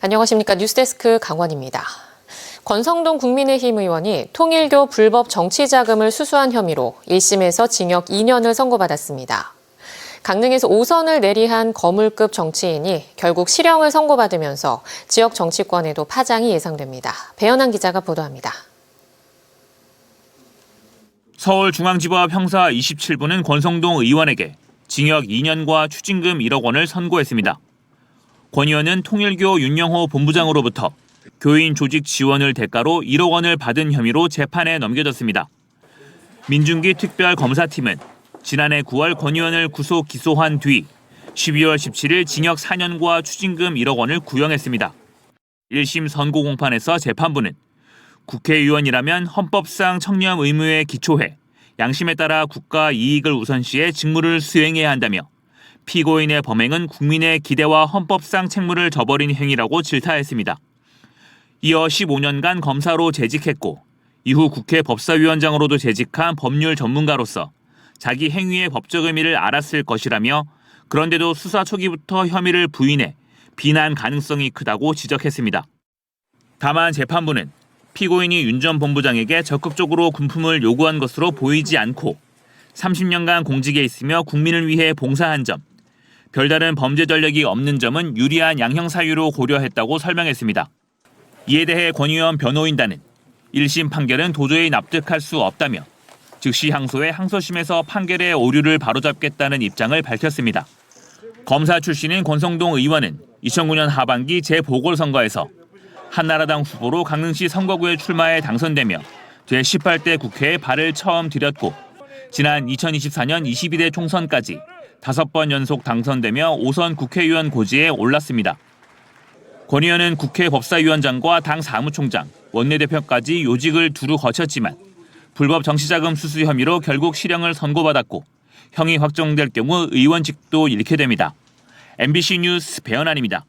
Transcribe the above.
안녕하십니까. 뉴스데스크 강원입니다. 권성동 국민의힘 의원이 통일교 불법 정치 자금을 수수한 혐의로 1심에서 징역 2년을 선고받았습니다. 강릉에서 5선을 내리한 거물급 정치인이 결국 실형을 선고받으면서 지역 정치권에도 파장이 예상됩니다. 배현한 기자가 보도합니다. 서울중앙지법 형사 27부는 권성동 의원에게 징역 2년과 추징금 1억 원을 선고했습니다. 권 의원은 통일교 윤영호 본부장으로부터 교인 조직 지원을 대가로 1억 원을 받은 혐의로 재판에 넘겨졌습니다. 민중기 특별검사팀은 지난해 9월 권 의원을 구속 기소한 뒤 12월 17일 징역 4년과 추징금 1억 원을 구형했습니다. 1심 선고 공판에서 재판부는 국회의원이라면 헌법상 청렴 의무에 기초해 양심에 따라 국가 이익을 우선시해 직무를 수행해야 한다며 피고인의 범행은 국민의 기대와 헌법상 책무를 저버린 행위라고 질타했습니다. 이어 15년간 검사로 재직했고 이후 국회 법사위원장으로도 재직한 법률 전문가로서 자기 행위의 법적 의미를 알았을 것이라며 그런데도 수사 초기부터 혐의를 부인해 비난 가능성이 크다고 지적했습니다. 다만 재판부는 피고인이 윤 전 본부장에게 적극적으로 군품을 요구한 것으로 보이지 않고 30년간 공직에 있으며 국민을 위해 봉사한 점, 별다른 범죄 전력이 없는 점은 유리한 양형 사유로 고려했다고 설명했습니다. 이에 대해 권 의원 변호인단은 1심 판결은 도저히 납득할 수 없다며 즉시 항소해 항소심에서 판결의 오류를 바로잡겠다는 입장을 밝혔습니다. 검사 출신인 권성동 의원은 2009년 하반기 재보궐선거에서 한나라당 후보로 강릉시 선거구에 출마해 당선되며 제18대 국회에 발을 처음 들였고 지난 2024년 22대 총선까지 다섯 번 연속 당선되며 5선 국회의원 고지에 올랐습니다. 권 의원은 국회 법사위원장과 당 사무총장, 원내대표까지 요직을 두루 거쳤지만 불법 정치자금 수수 혐의로 결국 실형을 선고받았고 형이 확정될 경우 의원직도 잃게 됩니다. MBC 뉴스 배현안입니다.